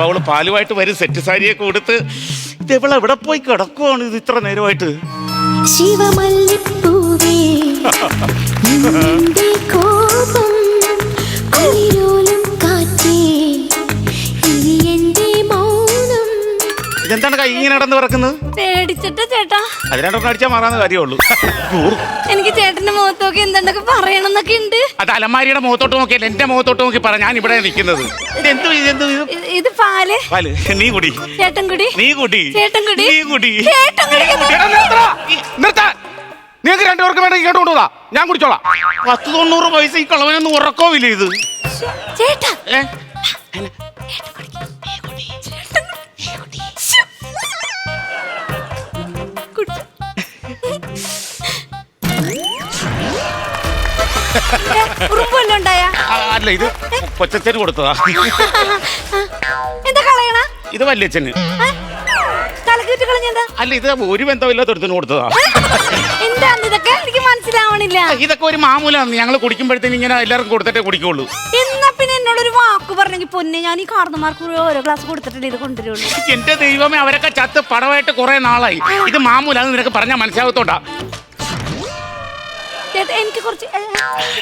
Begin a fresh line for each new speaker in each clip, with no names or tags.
അപ്പൊ അവൾ പാലുമായിട്ട് വരും സെറ്റ് സാരിയൊക്കെ കൊടുത്ത് ഇത് ഇവളെ എവിടെ പോയി കിടക്കുവാണ് ഇത് ഇത്ര നേരമായിട്ട്?
ശിവമല്ലിപ്പൂവേ കോപം
ഇതെന്താണ് കൈ ഇങ്ങനെ നടന്ന് കിടക്കുന്നത്
പേടിച്ചിട്ട് ചേട്ടാ.
അതിനാണ്ടൊക്കെ അടിച്ചാൽ മാറാന്ന് കാര്യമുള്ളൂ.
എനിക്ക് ചേട്ടന്റെ മുഖത്ത് നോക്കി എന്തെണ്ടൊക്കെ പറയണമെന്നൊക്കെ ഉണ്ട്.
അത് അലമാരിയുടെ മുഖത്തോട്ട് നോക്കിയല്ല എന്റെ മുഖത്തോട്ട് നോക്കി പറ ഞാൻ ഇവിടെ നിൽക്കുന്നത്. ഇതെന്ത് ഇതെന്ത് ഇത്
ഇത്? പാൽ.
പാൽ. നീ കുടി.
ചേട്ടൻ കുടി.
നീ കുടി.
ചേട്ടൻ കുടി.
നീ കുടി.
ചേട്ടൻ കുടിക്കുന്നു.
എടാ, നിർത്തടാ. ഈ- നിർത്താ. നിങ്ങൾക്ക് രണ്ടുപേർക്ക് വേണ്ട ഇങ്ങോട്ട് കൊണ്ടുപോകാ ഞാൻ കുടിച്ചോളാം. പത്ത് തൊണ്ണൂറ് പൈസ ഈ കളവനൊന്നും ഉറക്കമില്ല ഇത്?
ചേട്ടാ. ഉറുമ്പ് വല്ലതും
ആ, അല്ല ഇത് കൊച്ചച്ഛന് കൊടുത്തതാ.
എന്താ കളയണ?
ഇത് വല്യച്ഛന്.
തലക്കിട്ട് കളഞ്ഞെന്താ
അല്ല ഇത് ഒരു ബന്ധമില്ലാത്ത ഒരുത്തിന് കൊടുത്തതാ.
എന്താന്ന് ഇതൊക്കെ? എനിക്ക് മനസ്സിലാവണില്ല.
ഇതൊക്കെ ഒരു മാമൂലാണ് ഞങ്ങൾ കുടിക്കുമ്പോഴത്തേന് ഇങ്ങനെ എല്ലാവർക്കും കൊടുത്തിട്ടേ കുടിക്കുള്ളൂ.
എന്നാ പിന്നെ എന്നോടൊരു വാക്ക് പറഞ്ഞെങ്കിൽ പൊന്നെ ഞാൻ ഈ കാർന്നമാർക്ക് ഓരോ ഗ്ലാസ് കൊടുത്തിട്ടല്ലേ ഇത് കൊണ്ടുവരുള്ളൂ.
എന്റെ ദൈവമേ അവരൊക്കെ ചത്ത് പടമായിട്ട് കുറെ നാളായി. ഇത് മാമൂലാന്ന് നിനക്ക് പറഞ്ഞാൽ മനസ്സിലാകത്തോണ്ടാ
ചേട്ടാ എനിക്ക് കുറച്ച്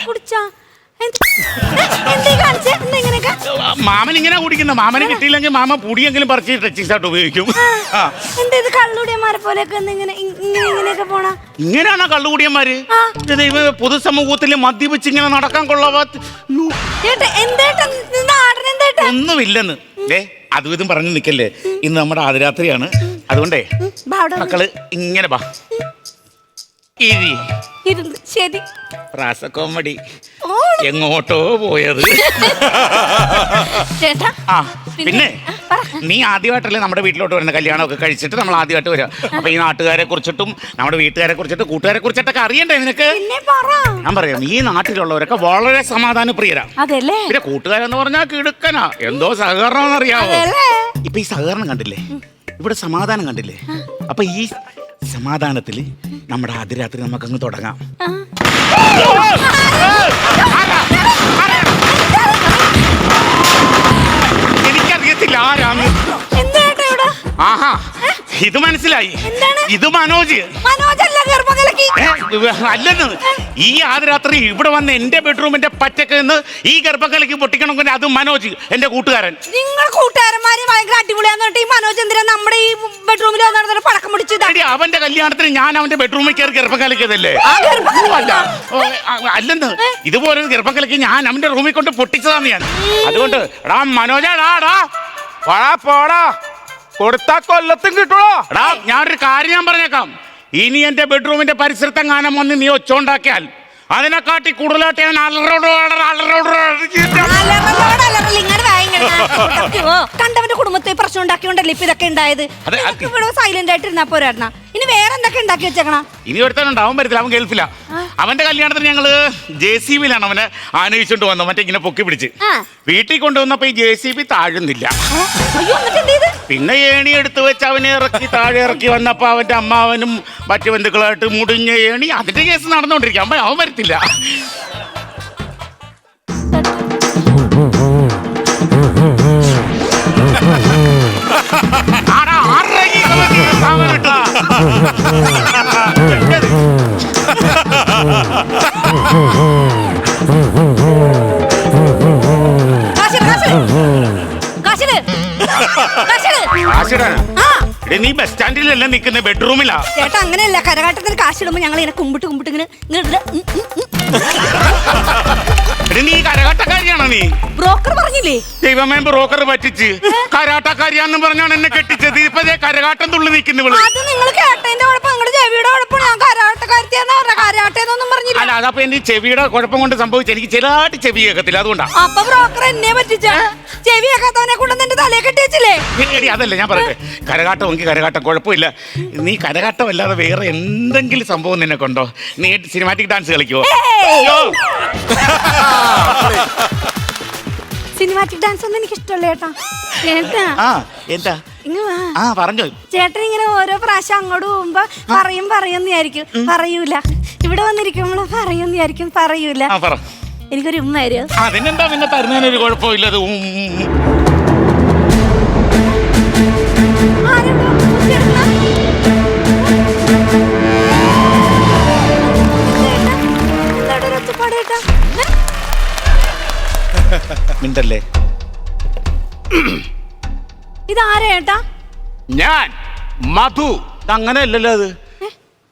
കുടിച്ചാ?
മാമൻ ഇങ്ങനെ കുടിക്കുന്ന. മാമന് കിട്ടിയില്ലെങ്കിൽ മാമ പൊടിയെങ്കിലും പറിച്ച് ടച്ചിങ് ആയിട്ട് ഉപയോഗിക്കും. ഇങ്ങനെയാണോ കള്ളുകൂടിയന്മാര്? പൊതുസമൂഹത്തിൽ പൊതുസമൂഹത്തിൽ മദ്യപിച്ച് ഇങ്ങനെ നടക്കാൻ ഒന്നുമില്ലെന്ന്. ഏ അതും ഇതും പറഞ്ഞു നിക്കല്ലേ. ഇന്ന് നമ്മുടെ ആദിരാത്രിയാണ് അതുകൊണ്ടേ മക്കൾ ഇങ്ങനെ ബാ ഇരി.
ഇരുന്ന്. ശരി.
പ്രാസക്കോമടി
ഓ
എങ്ങോട്ടോ പോയത്.
ചേട്ടാ
ആ പിന്നെ? നീ ആദ്യമായിട്ടല്ലേ നമ്മുടെ വീട്ടിലോട്ട് വരുന്ന കല്യാണമൊക്കെ കഴിച്ചിട്ട് നമ്മൾ ആദ്യമായിട്ട് വരാം അപ്പൊ ഈ നാട്ടുകാരെ കുറിച്ചിട്ടും നമ്മുടെ വീട്ടുകാരെ കുറിച്ചിട്ടും കൂട്ടുകാരെ കുറിച്ചിട്ടൊക്കെ അറിയണ്ടേ നിനക്ക്?
പിന്നെ പറ.
ഞാൻ പറയാം ഈ നാട്ടിലുള്ളവരൊക്കെ വളരെ സമാധാന പ്രിയരാ
അതല്ലേ?
പിന്നെ കൂട്ടുകാരെന്ന് പറഞ്ഞാൽ കിടുക്കനാ. എന്തോ സഹകരണം അറിയാമോ
അതല്ലേ?
ഇപ്പൊ ഈ സഹകരണം കണ്ടില്ലേ? ഇവിടെ സമാധാനം കണ്ടില്ലേ? അപ്പൊ ഈ സമാധാനത്തിൽ നമ്മുടെ അതിരാത്രി നമുക്ക് അങ്ങ് തുടങ്ങാം. എനിക്കറിയത്തില്ല ആരാന്ന് ആഹാ ഇത് മനസ്സിലായി? ഇത് മനോജ്. അല്ലെന്ന്. ഈ ആദ്യരാത്രി ഇവിടെ വന്ന് എന്റെ ബെഡ്റൂമിന്റെ പറ്റക്ക് നിന്ന് ഈ ഗർഭക്കലക്ക് പൊട്ടിക്കണമെങ്കിൽ അത് മനോജ് എന്റെ കൂട്ടുകാരൻ.
നിങ്ങൾ കൂട്ടുകാരന്മാര് ഭയങ്കര അടിപൊളിയാന്ന് പറഞ്ഞിട്ട് ഈ മനോജ് എന്തിനാ നമ്മുടെ ഈ ബെഡ്റൂമിൽ വന്നിട്ട് പടക്കം പിടിച്ചതാ
എടി, അവന്റെ കല്യാണത്തിന് ഞാൻ അവന്റെ ബെഡ്റൂമിൽ കയറി
ആ ഗർഭം
അല്ല ഓ, ആ, അല്ലെന്ന് ഇതുപോലെ ഒരു കലക്കി ഞാൻ അവന്റെ റൂമിൽ കൊണ്ട് പൊട്ടിച്ചതാണ് ഞാൻ അതുകൊണ്ട് എടാ മനോജാടാ എടാ പോടാ പോടാ കൊടുത്താ കൊല്ലത്തും കിട്ടുമോ എടാ ഞാനൊരു കാര്യം ഞാൻ പറഞ്ഞേക്കാം ഇനി എന്റെ ബെഡ്റൂമിന്റെ പരിസരത്തെങ്ങാനും വന്ന് നീ ഒച്ചോണ്ടാക്കിയാൽ അതിനെക്കാട്ടി കൂടുതലായിട്ട് ഞാൻ അലറോട് അലറോട്
കണ്ടവന്റെ കുടുംബത്തെ പ്രശ്നം ഉണ്ടാക്കിയോണ്ടല്ലേ ഇപ്പൊ ഇതൊക്കെ ഉണ്ടായത്?
അതെ, അത്
ഇവിടെ സൈലന്റ് ആയിട്ട് ഇരുന്നാ പോരായിരുന്ന? ഇനി വേറെ എന്തൊക്കെ ഉണ്ടാക്കി വെച്ചേക്കണ?
ഇനി ഒരുത്തനുണ്ട് അവൻ വരത്തില്ല അവൻ ഗൾഫില. അവന്റെ കല്യാണത്തിന് ഞങ്ങൾ ജെ സി ബിയിലാണ് അവനെ ആനയിച്ചോണ്ട് വന്നത് മറ്റേ ഇങ്ങനെ പൊക്കി പിടിച്ച്.
ആ.
വീട്ടിൽ കൊണ്ടുവന്നപ്പോ ഈ ജെ സി ബി താഴുന്നില്ല.
അയ്യോ എന്നിട്ട് എന്ത് ചെയ്ത്?
പിന്നെ ഏണി എടുത്തു വെച്ച് അവനെ ഇറക്കി താഴെ ഇറക്കി വന്നപ്പോ അവന്റെ അമ്മാവനും മറ്റു ബന്ധുക്കളായിട്ട് മുടിഞ്ഞ ഏണി അതിന്റെ കേസ് നടന്നുകൊണ്ടിരിക്കും അമ്മ അവൻ വരത്തില്ല. നീ ബസ് സ്റ്റാൻഡിലല്ല നിൽക്കുന്ന? ബെഡ്റൂമിലാ.
ചേട്ടാ അങ്ങനെയല്ല. കരകാട്ടത്തിന് കാശിടുമ്പോ ഞങ്ങൾ ഇങ്ങനെ കുമ്പിട്ട് കുമ്പിട്ട് ഇങ്ങനെ ഇങ്ങനെ
നീ കരകാട്ടക്കാരിയാണോ നീ?
ബ്രോക്കർ പറഞ്ഞില്ലേ?
ദൈവമേ ബ്രോക്കർ പറ്റിച്ച്. കരാട്ടക്കാരിയാന്ന് പറഞ്ഞാണ് എന്നെ കെട്ടിച്ചത്. ഇപ്പൊ കരകാട്ടം തുള്ളി നിൽക്കുന്നു
അത് നിങ്ങൾ കേട്ടതിന്റെ നിങ്ങളുടെ ചെവിയുടെ കുഴപ്പം ഞാൻ കരാട്ടക്കാരത്തിയാന്ന് പറഞ്ഞ. കരാട്ടേന്നൊന്നും പറഞ്ഞില്ല.
അല്ല അതപ്പോ എന്റെ ചെവിയുടെ കുഴപ്പം കൊണ്ട് സംഭവിച്ചു എനിക്ക് ചിലതായിട്ട് ചെവി കേൾക്കത്തില്ല അതുകൊണ്ടാണ്
അപ്പൊ ബ്രോക്കർ എന്നെ പറ്റിച്ച? ചെവി കേൾക്കാത്തവനെ കൊണ്ട് എന്റെ തലയെ കെട്ടി വെച്ചില്ലേ?
എടി അതല്ല ഞാൻ പറയട്ടെ. കരകാട്ടം എനിക്ക് കരകാട്ടം കുഴപ്പമില്ല. നീ കരകാട്ടം അല്ലാതെ വേറെ എന്തെങ്കിലും സംഭവം നിന്നെ കൊണ്ടോ? നീ സിനിമാറ്റിക് ഡാൻസ് കളിക്കുവോ?
ഏയ്!
അയ്യോ!
സിനിമാറ്റിക് ഡാൻസ് ഒന്നും എനിക്ക് ഇഷ്ടമല്ല ചേട്ടാ ചേട്ടാ
ആ എന്താ? ആ
ചേട്ടൻ ഇങ്ങനെ ഓരോ പ്രാവശ്യം അങ്ങോട്ട് പോകുമ്പോ പറയും പറയുന്നതായിരിക്കും. പറയൂല. ഇവിടെ വന്നിരിക്കുമ്പോൾ പറയുന്നതായിരിക്കും പറയൂല.
ആ പറ.
എനിക്കൊരു ഉമ്മ
മിണ്ടല്ലേ?
ഇതാരാ ഏട്ടാ?
ഞാൻ. മധു. അങ്ങനെയല്ലല്ലോ അത്.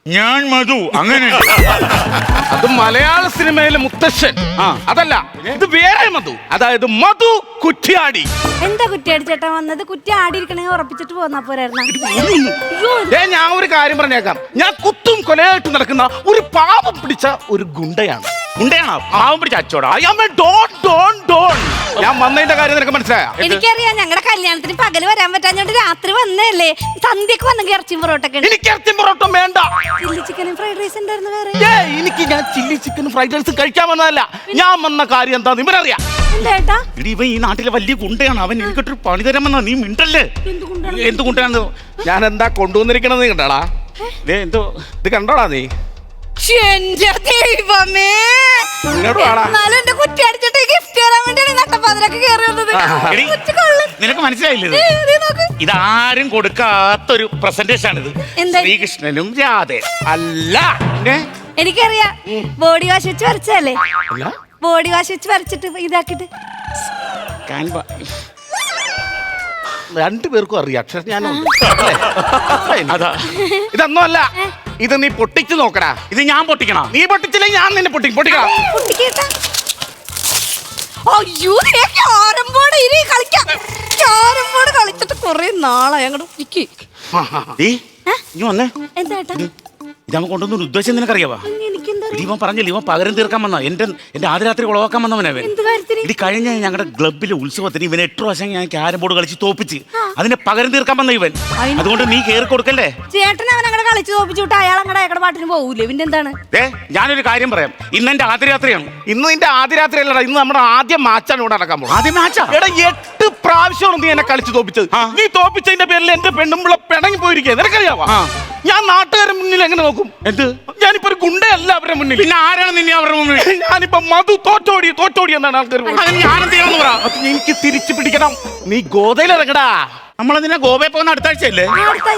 ഞാൻ മധു. അങ്ങനെ.
അത് മലയാള സിനിമയിലെ മുത്തശ്ശൻ.
ആ.
അതല്ല. ഇത് വേറെ മധു. അതായത് മധു കുറ്റിയാടി.
എന്താ കുറ്റിയാടി ചേട്ടാ വന്നത്? കുറ്റിയാടി ഇരിക്കണെങ്കിൽ ഉറപ്പിച്ചിട്ട് പോന്നാ പോരായിരുന്നു.
ഞാൻ ഒരു കാര്യം പറഞ്ഞേക്കാം. ഞാൻ കുത്തും കൊലയായിട്ട് നടക്കുന്ന ഒരു പാവം പിടിച്ച ഒരു ഗുണ്ടയാണ്.
ഗുണ്ടയാണ്? പാവം പിടിച്ച അച്ചോടാ.
I am a don, don, don. ഞാൻ വന്നതിന്റെ കാര്യം നിനക്ക് മനസ്സിലായോ?
എനിക്കറിയാം ഞങ്ങളുടെ കല്യാണത്തിന് പകൽ വരാൻ പറ്റാഞ്ഞോണ്ട് രാത്രി വന്നല്ലേ സന്ധ്യക്ക് വന്നെങ്കിൽ ഇറച്ചിയും പൊറോട്ടൊക്കെ
എനിക്ക് ഇറച്ചി പൊറോട്ടം വേണ്ട.
ചില്ലി ചിക്കനും ഫ്രൈഡ് റൈസ് ഉണ്ടായിരുന്നു വേറെ.
ഏ എനിക്ക് ഞാൻ ചില്ലി ചിക്കനും ഫ്രൈഡ് റൈസും കഴിക്കാൻ വന്നതല്ല. ഞാൻ വന്ന കാര്യം എന്താ ഇവരറിയാം
എന്താ ഏട്ടാ?
എടി ഇവൻ ഈ നാട്ടിലെ വലിയ ഗുണ്ടയാണ്. അവൻ എനിക്കൊരു പണി തരാമെന്നാ നീ മിണ്ടല്ലേ? എന്ത് ഗുണ്ടയാണ്?
ഞാൻ എന്താ കൊണ്ടുവന്നിരിക്കണത് നീ കണ്ടാടാ
ദേ എന്തോ
ഇത് കണ്ടോടാ നീ?
എന്റെ ദൈവമേ!
ഇങ്ങോട്ട് വാടാ.
എന്നാലും എന്റെ കുറ്റി അടിച്ചിട്ട് ഗിഫ്റ്റ് തരാൻ വന്നത്
എടി, നിനക്ക് മനസ്സിലായില്ലേ ഇത്. ഇതാരും കൊടുക്കാത്തൊരു പ്രസന്റേഷൻ ആണിത്
എന്താ?
ശ്രീകൃഷ്ണനും രാധ.
അല്ല.
പിന്നെ
എനിക്കറിയാം. ബോഡി വാഷ് വെച്ച് വരച്ചല്ലേ
അല്ല.
ബോഡി വാഷ് വെച്ച് വരച്ചിട്ട് ഇതാക്കിട്ട്
കാൻവ
രണ്ടുപേർക്കും അറിയാം. അക്ഷര ഞാൻ
അതാ.
ഇതൊന്നും അല്ല. ഇത് നീ പൊട്ടിച്ചു നോക്കടാ.
ഇത് ഞാൻ പൊട്ടിക്കണം?
നീ പൊട്ടിച്ചില്ലെങ്കിൽ ഞാൻ നിന്നെ പൊട്ടി പൊട്ടിക്കണം.
കുട്ടിക്കേട്ടാ അയ്യോ ക്യാരം ബോർഡ് ഇനി കളിക്കാം. ക്യാരം ബോർഡ് കളിച്ചിട്ട് കുറെ നാളായി. അങ്ങോട്ട് ഇരിക്ക്.
നീ വന്നേ.
എന്താ ഏട്ടാ?
ഇതവൻ കൊണ്ടുവന്നൊരു ഉദ്ദേശം നിനക്കറിയാവാ? ഇവൻ പറഞ്ഞില്ല ഇവൻ പകരം തീർക്കാൻ വന്ന. എന്റെ എന്റെ ആദ്യരാത്രി ഉളവാക്കാൻ വന്നവനവൻ ഇത് കഴിഞ്ഞ ഞങ്ങളുടെ ക്ലബിലെ ഉത്സവത്തിന് ഇവൻ എട്ട് പ്രാവശ്യം ഞാൻ ക്യാരം ബോർഡ് കളിച്ച് തോപ്പിച്ച് അതിനെ പകരം തീർക്കാൻ വന്ന ഇവൻ. അതുകൊണ്ട് നീ കേറി കൊടുക്കല്ലേ
ചേട്ടൻ അവൻ അങ്ങനെ കളിച്ച് തോപ്പിച്ചു അയാൾ പാട്ടിന് പോകൂലേ എന്താണ്?
ഏ ഞാനൊരു കാര്യം പറയാം. ഇന്ന് എന്റെ ആദ്യരാത്രിയാണ്.
ഇന്ന് നിന്റെ ആദ്യ രാത്രി അല്ലടാ ഇന്ന് നമ്മുടെ ആദ്യ മാച്ചാണ് ഇവിടെ നടക്കാൻ പോകുന്നത്.
ആദ്യ മാച്ചാ?
എടാ എട്ട് പ്രാവശ്യമാണ് നീ എന്നെ കളിച്ച് തോപ്പിച്ചത്. നീ തോപ്പിച്ചതിന്റെ പേരിൽ എന്റെ പെണ്ണുമ്പിള പിണങ്ങി പോയിരിക്കുക നിനക്കറിയാവാ? ഞാൻ നാട്ടുകാരുടെ മുന്നിൽ എങ്ങനെ നോക്കും?
എന്ത്?
ഞാനിപ്പോ ഒരു ഗുണ്ടയല്ല അവരുടെ മുന്നിൽ.
പിന്നെ ആരാണ് നിന്നെ അവരുടെ മുന്നിൽ?
ഞാനിപ്പോ മധു തോറ്റോടി തോറ്റോടി എന്നാണ് ആൾക്കാർ എനിക്ക് തിരിച്ചു പിടിക്കണം. നീ ഗോതയിലിറങ്ങടാ
നമ്മളതിനെ ഗോവയിൽ പോകുന്ന അടുത്ത ആഴ്ചയല്ലേ?
അടുത്ത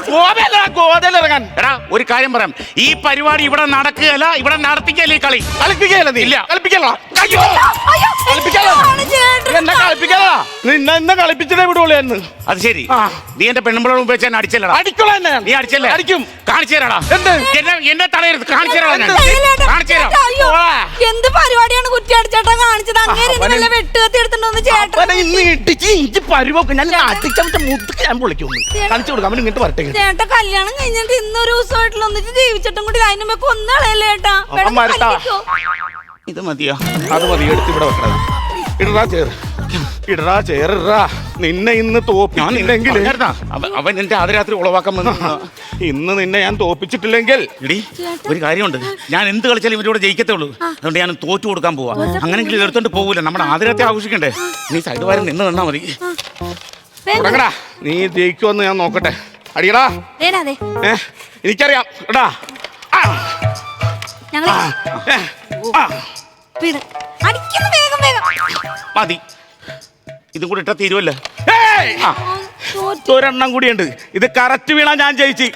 ഗോവയിൽ ഇറങ്ങാൻ
എടാ ഒരു കാര്യം പറയാം. ഈ പരിപാടി ഇവിടെ നടക്കുകയല്ല ഇവിടെ നടത്തിക്കല്ലേ ഈ കളി?
കളിപ്പിക്കല നീ.
ഇല്ല.
കളിപ്പിക്കല അയ്യോ! കളിപ്പിക്കാലോ? എന്നെ കളിപ്പിക്കല നിന്നെ എന്നെ കളിപ്പിച്ചതേ വിടുള്ളൂ എന്ന്.
അത് ശരി. നീ എന്റെ പെണ്ണുമ്പോഴും ഉപയോഗിച്ച് എന്നെ അടിച്ചല്ലടാ.
അടിക്കോളാം എന്നെ
നീ അടിച്ചല്ലേ?
അടിക്കും.
കാണിച്ചു തരാടാ.
എന്ത്?
എന്നെ എന്നെ തടയരുത്. കാണിച്ചു തരാടാ കാണിച്ചു തരാം.
അയ്യോ, എന്ത് പരിപാടിയാണ് കുറ്റി അടിച്ചേട്ടാ കാണിച്ചത്? അങ്ങനെ വെട്ടുകത്തി എടുത്തിട്ടൊന്ന്
ഇന്ന് ഇടിച്ച് ഇഞ്ചി പരുവൊക്കെ ഞാൻ അടിച്ചവന്റെ മുത്തുക്ക് ഞാൻ പൊളിക്കുന്നു കാണിച്ചു കൊടുക്കാം അവൻ ഇങ്ങോട്ട് വരട്ടെ
ചേട്ടാ കല്യാണം കഴിഞ്ഞിട്ട് ഇന്നൊരു ദിവസമായിട്ടുള്ള ഒന്നിച്ച് ജീവിച്ചിട്ടും കൂടി അതിന് മുമ്പ് കൊന്നളയല്ലേ ഏട്ടാ
അവൻ വരട്ടാ.
ഇത് മതിയോ?
അത് മതി എടുത്ത് ഇവിടെ വെക്കണം ഇടറാ ചേർ. ഇടറാ ചേറാ നിന്നെ ഇന്ന്
ഞാൻ ഇല്ലെങ്കിൽ? അവൻ- എന്റെ ആദ്യരാത്രി ഉളവാക്കാൻ വന്നു.
ഇന്ന് നിന്നെ ഞാൻ തോപ്പിച്ചിട്ടില്ലെങ്കിൽ
ഇടി ഒരു കാര്യമുണ്ട്. ഞാൻ എന്ത് കളിച്ചാലും ഇവരോട് ജയിക്കത്തേ ഉള്ളൂ. അതുകൊണ്ട് ഞാൻ തോറ്റു കൊടുക്കാൻ പോവാ. അങ്ങനെങ്കിലും ഇത് എടുത്തോണ്ട് പോകൂല. നമ്മുടെ ആദ്യരാത്രി ആഘോഷിക്കണ്ടേ? നീ സൈഡ് വാരം നിന്ന് നിന്നാ മതി.
തുടങ്ങടാ നീ ജയിക്കുമെന്ന് ഞാൻ നോക്കട്ടെ. അടിയടാ. ഏ എനിക്കറിയാം. എടാ.
മതി. ഇതും കൂടി ഇട്ട തീരുവല്ലേ.
ഒരെണ്ണം കൂടിയുണ്ട്. ഇത് കറക്റ്റ് വീണാ ഞാൻ ജയിച്ചു.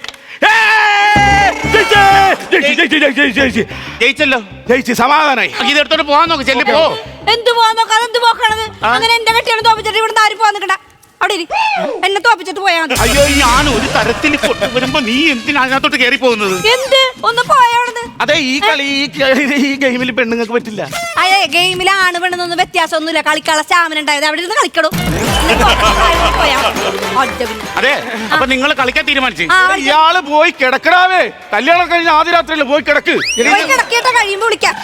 ജയിച്ചല്ലോ.
ജയിച്ച്. സമാധാനായി.
ഇത് എടുത്തോണ്ട് പോവാൻ നോക്കി ചെല്ലി പോ.
എന്ത് പോവാൻ നോക്കാം? എന്ത് പോക്കണത്? അങ്ങനെ എന്റെ കെട്ടിയാണ് തോപ്പിച്ചിട്ട് ഇവിടുന്ന് ആരും പോവാൻ നിൽക്കണ്ട. അവിടെ ഇരി. എന്നെ തോപ്പിച്ചിട്ട് പോയാ മതി.
അയ്യോ ഞാൻ ഒരു തരത്തിൽ വരുമ്പോ നീ എന്തിനാ അതിനകത്തോട്ട് കയറി പോകുന്നത്?
എന്ത്? ഒന്ന് പോയാണെന്ന്
അതെ ഈ കളി ഈ ഗെയിമിൽ പെണ്ണുങ്ങൾക്ക് പറ്റില്ല.
അതെ ഗെയിമിൽ ആണ് പെണ്ണെന്നൊന്നും വ്യത്യാസമൊന്നുമില്ല. കളിക്കാനുള്ള സ്റ്റാമിന ഉണ്ടായത് അവിടെ ഇരുന്ന് കളിക്കണോ പോയാ മതി. പിന്നെ.
അതെ. അപ്പൊ നിങ്ങൾ കളിക്കാൻ തീരുമാനിച്ചു.
ആ,
ഇയാൾ പോയി കിടക്കടാവേ. കല്യാണം കഴിഞ്ഞ ആദ്യ രാത്രിയിൽ പോയി കിടക്ക്.
പോയി കിടക്കിയിട്ട് കഴിയുമ്പോ വിളിക്കാം.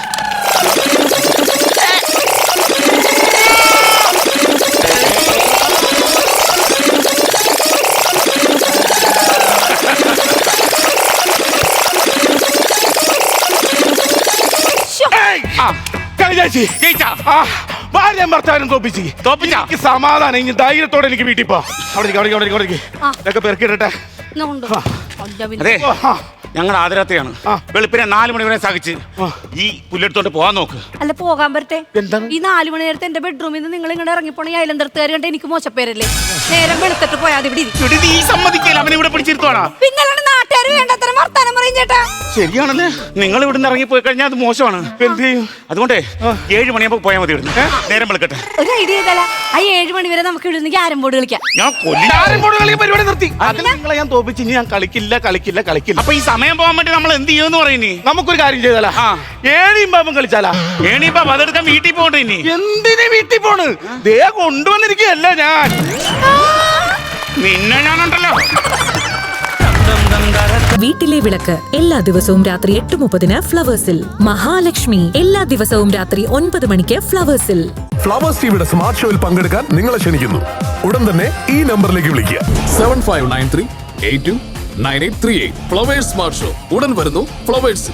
കളി ജയിച്ച്. ഭാര്യയും ഭർത്താവിനും തോപ്പിച്ച്.
തോപ്പിച്ച?
എനിക്ക് സമാധാനം ഇനി ധൈര്യത്തോടെ എനിക്ക് വീട്ടിൽ പോ. അവിടെ അവിടെ അവിടെ അവിടെ. ഇതൊക്കെ
പിന്നെ.
അതെ. ഞങ്ങൾ
ആദരാത്രിയാണ്
വെളുപ്പിനെ നാല് മണി വരെ സഹിച്ച് ഈ പുല്ലെടുത്തോണ്ട് പോവാൻ നോക്ക്.
അല്ല പോകാൻ പറ്റേ? ഈ നാലു മണി നേരത്തെ എന്റെ ബെഡ്റൂമിൽ നിന്ന് നിങ്ങൾ ഇങ്ങനെ ഇറങ്ങിപ്പോണ അയലന്തരത്തുകാർ കണ്ട് എനിക്ക് മോശപ്പേരല്ലേ? നേരം വെളുത്തിട്ട് പോയാൽ ഇവിടെ
സമ്മതിക്കില്ല? അവനെ ഇവിടെ പിടിച്ചിരുത്തോണാ
പിന്നെ വേണ്ടത്ര വർത്താനം പറയും ചേട്ടാ.
ശരിയാണല്ലേ? നിങ്ങൾ ഇവിടുന്ന് ഇറങ്ങി പോയി കഴിഞ്ഞാൽ അത് മോശമാണ്.
എന്ത് ചെയ്യും?
അതുകൊണ്ടേ ഏഴ് മണിയാകുമ്പോ പോയാൽ മതി ഇവിടുന്ന്. നേരം വിളിക്കട്ടെ.
ഒരു ഐഡിയ ചെയ്താലാ. ആ ഏഴ് മണി വരെ നമുക്ക് ഇവിടെ നിന്ന് ക്യാരം ബോർഡ് കളിക്കാം.
ഞാൻ കൊല്ലി.
കളി പരിപാടി നിർത്തി. അതിൽ നിങ്ങളെ ഞാൻ തോപ്പിച്ച് ഇനി ഞാൻ കളിക്കില്ല കളിക്കില്ല കളിക്കില്ല.
അപ്പൊ ഈ സമയം പോകാൻ വേണ്ടി നമ്മൾ എന്ത് ചെയ്യുമെന്ന് പറയുന്നേ?
നമുക്കൊരു കാര്യം ചെയ്താലാ.
ആ.
ഏഴിയും പാമ്പും കളിച്ചാലാ.
ഏണിപ്പോ അതെടുക്കാൻ വീട്ടിൽ പോകണ്ടേ ഇനി.
എന്തിനു വീട്ടിൽ പോണ്? ദേ കൊണ്ടുവന്നിരിക്കുകയല്ല ഞാൻ.
നിന്നെ ഞാനുണ്ടല്ലോ.
വീട്ടിലെ വിളക്ക് എല്ലാ ദിവസവും രാത്രി എട്ട് മുപ്പതിന് ഫ്ലവേഴ്സിൽ മഹാലക്ഷ്മി എല്ലാ ദിവസവും രാത്രി ഒൻപത് മണിക്ക് ഫ്ലവേഴ്സിൽ
ഫ്ലവേഴ്സ് ടിവിയുടെ സ്മാർട്ട് ഷോയിൽ പങ്കെടുക്കാൻ നിങ്ങളെ ക്ഷണിക്കുന്നു. ഉടൻ തന്നെ ഈ നമ്പറിലേക്ക് വിളിക്കുക.
Seven five nine three eight two nine eight three eight. Flowers smart show ഉടൻ വരുന്നു ഫ്ലവേഴ്സ്